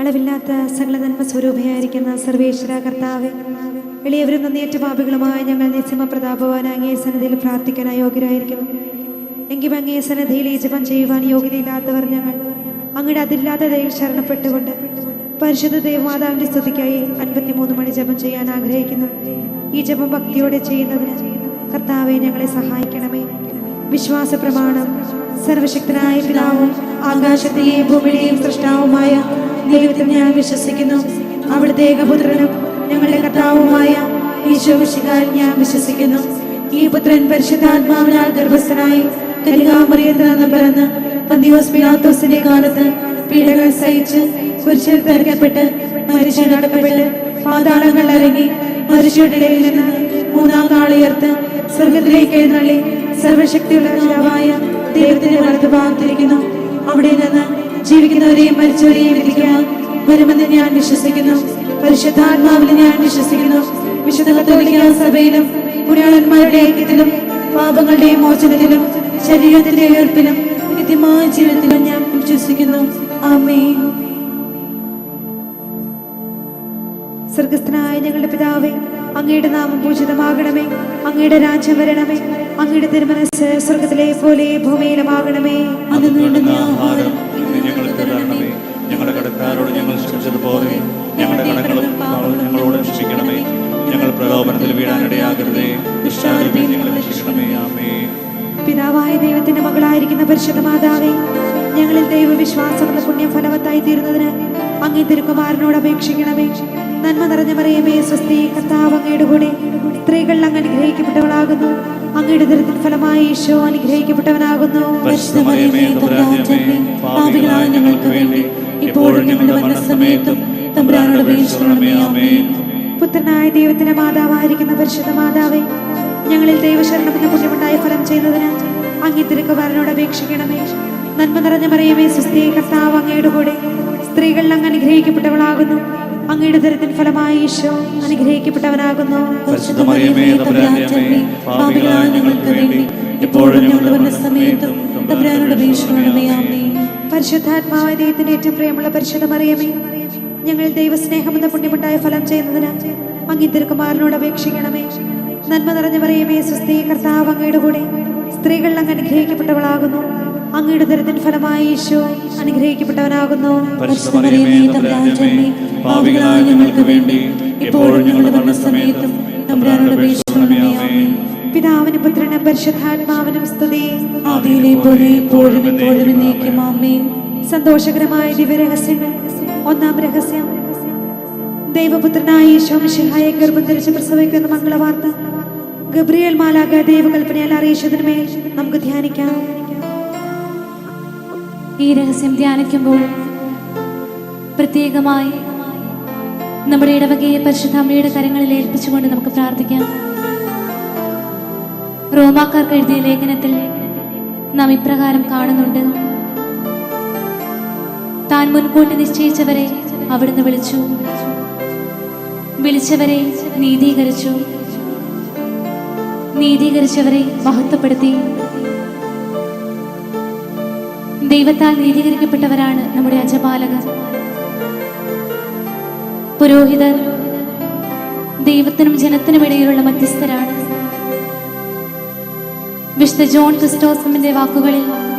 അളവില്ലാത്ത സകല നന്മ സ്വരൂപയായിരിക്കുന്ന സർവേശ്വര കർത്താവ് എളിയവരും നന്ദിയേറ്റ പാപികളുമായ ഞങ്ങൾ നിസ്യമ പ്രതാപവാൻ അങ്ങേ സന്നദ്ധയിൽ പ്രാർത്ഥിക്കാൻ യോഗ്യരായിരിക്കുന്നു എങ്കിലും അങ്ങേ സന്നദ്ധയിൽ ഈ ജപം ചെയ്യുവാൻ യോഗ്യതയില്ലാത്തവർ ഞങ്ങൾ അങ്ങയുടെ അതില്ലാത്ത ദയിൽ ശരണപ്പെട്ടുകൊണ്ട് പരിശുദ്ധ ദേവമാതാവിന്റെ സ്തുതിക്കായി അൻപത്തിമൂന്ന് മണി ജപം ചെയ്യാൻ ആഗ്രഹിക്കുന്നു. ഈ ജപം ഭക്തിയോടെ ചെയ്യുന്നതിന് കർത്താവെ ഞങ്ങളെ സഹായിക്കണമേ. വിശ്വാസ പ്രമാണം സർവശക്തനായ പിതാവും ആകാശത്തെയും ഭൂമിയുടെയും സൃഷ്ടാവുമായ ദൈവത്തിൽ ഞാൻ വിശ്വസിക്കുന്നു. അവിടുത്തെ ഏകപുത്രനും ഞങ്ങളുടെ കർത്താവുമായ ഈശോ വിശികാൽ ഞാൻ വിശ്വസിക്കുന്നു. ഈ പുത്രൻ പരിശുദ്ധാത്മാവിനാൽ ഗർഭസ്ഥനായി കലികാമറിയത്തിൽ നിന്ന് പന്തിയോസ് പിലാത്തോസിന്റെ കാലത്ത് പീഡകൾ സഹിച്ച് കുരിശിൽ തിരക്കപ്പെട്ട് മരിച്ചു നടക്കപ്പെട്ട് പാതാളങ്ങൾ ഇറങ്ങി മരിച്ചയുടെ ഇടയിൽ നിന്ന് മൂന്നാം നാളുയർത്ത് സ്വർഗത്തിലേക്ക് എഴുന്നള്ളി സർവശക്തിയുള്ള ദൈവത്തിന്റെ നിന്ന് ജീവിക്കുന്നവരെയും മരിച്ചവരെയും വിധിക്കാൻ വരുമെന്ന് ഞാൻ വിശ്വസിക്കുന്നു. പരിശുദ്ധാത്മാവിൽ ഞാൻ വിശ്വസിക്കുന്നു. വിശുദ്ധ സഭയിലും പുരാണന്മാരുടെ ഐക്യത്തിലും പാപങ്ങളുടെ മോചനത്തിലും ശരീരത്തിന്റെ ഉയർപ്പിലും നിത്യമായ ജീവിതത്തിലും ഞാൻ വിശ്വസിക്കുന്നു. ആമേ സ്വർഗസ്ഥനായ ഞങ്ങളുടെ പിതാവേ അങ്ങയുടെ നാമം പൂജിതമാകണമേ. അങ്ങയുടെ രാജ്യം വരണമേ. അങ്ങയുടെ തിരുമനസ് സ്വർഗത്തിലെ പോലെ ഭൂമിയിലുമാകണമേ. അന്ന് പ്രലോഭനത്തിൽ വീഴാനിടയാകരുതേ. പിതാവായ ദൈവത്തിന്റെ മകളായിരിക്കുന്ന പരിശുദ്ധ മാതാവേ ഞങ്ങളിൽ ദൈവവിശ്വാസം പുണ്യ ഫലവത്തായി തീരുന്നതിന് അങ്ങേ തിരുക്കുമാരനോട് അപേക്ഷിക്കണമേ. നന്മ നിറഞ്ഞ മറിയമേ സ്വസ്തി കർത്താവ് അങ്ങയുടെ കൂടെ. സ്ത്രീകൾ അങ്ങ് അനുഗ്രഹിക്കപ്പെട്ടവളാകുന്നു. അങ്ങയുടെ ദുരിതത്തിൻ ഫലമായി ഈശോ അനുഗ്രഹിക്കപ്പെട്ടവനാകുന്നു. ഞങ്ങൾക്ക് വേണ്ടി ഇപ്പോഴും ഞങ്ങളുടെ മരണസമയത്തും തമ്പുരാനോട് അപേക്ഷിക്കണമേ. ആമേ പുത്രനായ ദൈവത്തിന്റെ മാതാവായിരിക്കുന്ന പരിശുദ്ധ മാതാവേ ഞങ്ങളിൽ ദൈവശരണം എന്ന പുണ്യമുണ്ടായ ഫലം ചെയ്യുന്നതിന് അങ്ങേ വരനോട് അപേക്ഷിക്കണമേ. നന്മ നിറഞ്ഞ മറിയമേ സുസ്ഥിയെ കർത്താവ് അങ്ങയുടെ കൂടെ. സ്ത്രീകളിൽ അങ്ങ് അനുഗ്രഹിക്കപ്പെട്ടവളാകുന്നു. അങ്ങയുടെ ദുരിതത്തിൻ ഫലമായി ഈശോ അനുഗ്രഹിക്കപ്പെട്ടവനാകുന്നു. പരിശുദ്ധാത്മാവായ ദൈവത്തിന്റെ ഏറ്റവും പ്രിയമുള്ള പരിശുദ്ധ മറിയമേ ഞങ്ങൾ ദൈവസ്നേഹം എന്ന പുണ്യമുണ്ടായ ഫലം ചെയ്യുന്നതിന് അങ്ങി തിരുക്കുമാരനോട് അപേക്ഷിക്കണമേ. നന്മ നിറഞ്ഞവരെയുമേ സുസ്ഥി കർത്താവ് അങ്ങയുടെ കൂടെ സ്ത്രീകൾ അങ്ങ് അനുഗ്രഹിക്കപ്പെട്ടവളാകുന്നു. അങ്ങയുടെ ദുരിതത്തിൻ ഫലമായി ഈശോ അനുഗ്രഹിക്കപ്പെട്ടവനാകുന്നു. ഞങ്ങൾക്ക് വേണ്ടി എപ്പോഴും ഞങ്ങളുടെ മരണസമയത്തും പിതാവിനും പുത്രനും പരിശുദ്ധാത്മാവിനും സ്തുതി. ആദിയിലെ പോലെ എപ്പോഴും സന്തോഷകരമായ ദിവ്യരഹസ്യങ്ങൾ ഒന്നാം രഹസ്യം. ദൈവപുത്രനായ ഈശോ മിശിഹായെ ഗർഭം ധരിച്ച് പ്രസവിക്കുന്ന മംഗളവാർത്ത. ഗബ്രിയേൽ മാലാക ദൈവകൽപ്പനയാൽ അറിയിച്ചതിന്മേൽ നമുക്ക് ധ്യാനിക്കാം. ഈ രഹസ്യം ധ്യാനിക്കുമ്പോൾ പ്രത്യേകമായി നമ്മുടെ ഇടവകയെ പരിശുദ്ധാമ്മയുടെ കരങ്ങളിൽ ഏൽപ്പിച്ചുകൊണ്ട് നമുക്ക് പ്രാർത്ഥിക്കാം. റോമാക്കാർക്ക് എഴുതിയ ലേഖനത്തിൽ നാം ഇപ്രകാരം കാണുന്നുണ്ട്. താൻ മുൻകൂട്ടി നിശ്ചയിച്ചവരെ അവിടുന്ന് വിളിച്ചു. വിളിച്ചവരെ നീതീകരിച്ചു. നീതീകരിച്ചവരെ മഹത്വപ്പെടുത്തി. ദൈവത്താൽ നീതീകരിക്കപ്പെട്ടവരാണ് നമ്മുടെ അജപാലകർ. പുരോഹിതർ ദൈവത്തിനും ജനത്തിനും ഇടയിലുള്ള മധ്യസ്ഥരാണ്. വിശുദ്ധ ജോൺ ക്രിസ്റ്റോസമിന്റെ വാക്കുകളിൽ